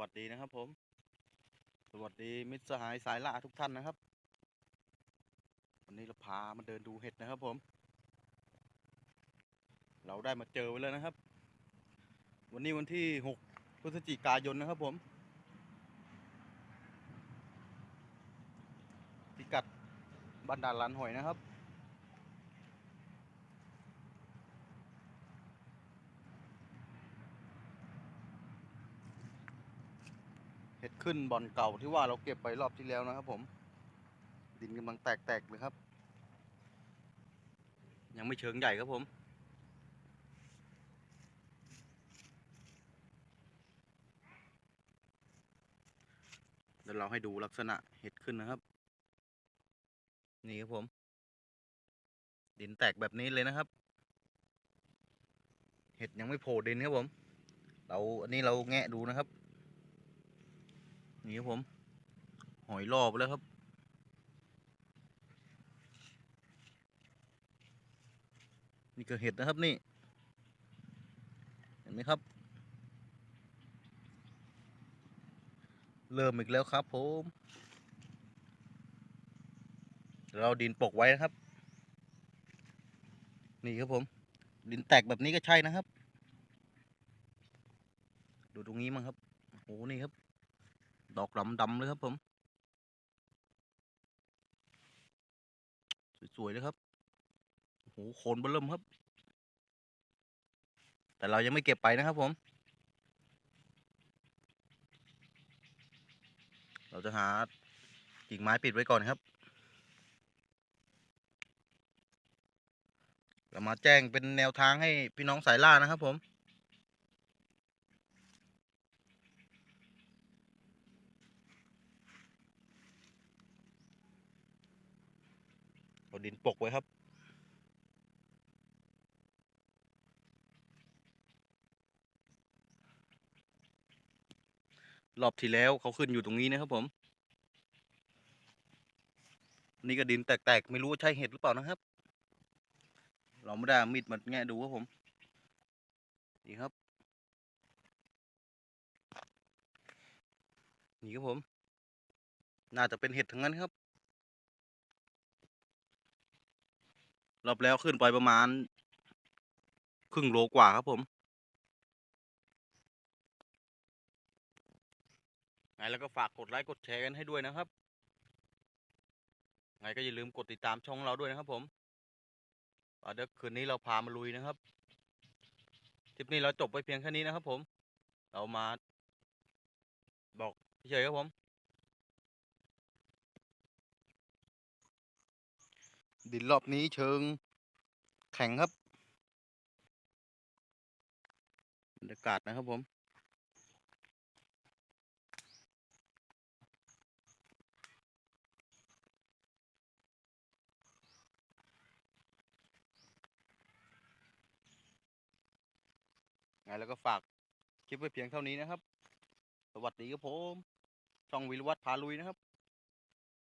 วัสดีนะครับผม สวัสดีมิตรสหายสายล่าทุกท่านนะครับ วันนี้เราพามาเดินดูเห็ดนะครับผม เราได้มาเจอไว้แล้วนะครับ วันนี้วันที่ 6 พฤศจิกายนนะครับผม พิกัดบ้านด่านลันหอยนะครับ เห็ดขึ้นบ่อนเก่าที่ว่าเราเก็บไปรอบที่แล้วนะครับผม ดินกำลังแตกๆเลยครับ ยังไม่เชิงใหญ่ครับผมเดี๋ยวเราให้ดูลักษณะเห็ดขึ้นนะครับ นี่ครับผม ดินแตกแบบนี้เลยนะครับ เห็ดยังไม่โผล่ดินครับผม เราอันนี้เราแงะดูนะครับ นี่ครับผม หอยรอบแล้วครับ นี่คือเห็ดนะครับนี่ เห็นไหมครับ เริ่มอีกแล้วครับผมเดี๋ยวเราดินปกไว้นะครับ นี่ครับผม ดินแตกแบบนี้ก็ใช่นะครับ ดูตรงนี้มั้งครับ โอ้โหนี่ครับ ดอกดำๆเลยครับผม สวยๆเลยครับโอ้โหโคนเบอเริ่มครับ แต่เรายังไม่เก็บไปนะครับผม เราจะหากิ่งไม้ปิดไว้ก่อนครับเรามาแจ้งเป็นแนวทางให้พี่น้องสายล่านะครับผม เอา ดินปกไว้ครับ รอบที่แล้วเขาขึ้นอยู่ตรงนี้นะครับผม นี่ก็ดินแตกๆ ไม่รู้ว่าใช่เห็ดหรือเปล่านะครับ เราไม่ได้เอามีดมาแงะดูครับผม นี่ครับ นี่ครับผม น่าจะเป็นเห็ดทั้งนั้นครับ รอบแล้วขึ้นไปประมาณ ครึ่งโลกว่าครับผมไงแล้วก็ฝากกดไลค์กดแชร์กันให้ด้วยนะครับ ไงก็อย่าลืมกดติดตามช่องเราด้วยนะครับผมเดี๋ยวคืนนี้เราพามาลุยนะครับทริปนี้เราจบไปเพียงแค่นี้นะครับผม เรามาบอกเฉยครับผม ดินรอบนี้เชิงแข็งครับบรรยากาศนะครับผม ไงแล้วก็ฝากคลิปไว้เพียงเท่านี้นะครับ สวัสดีครับผม ช่องวิรวัตรพาลุยนะครับ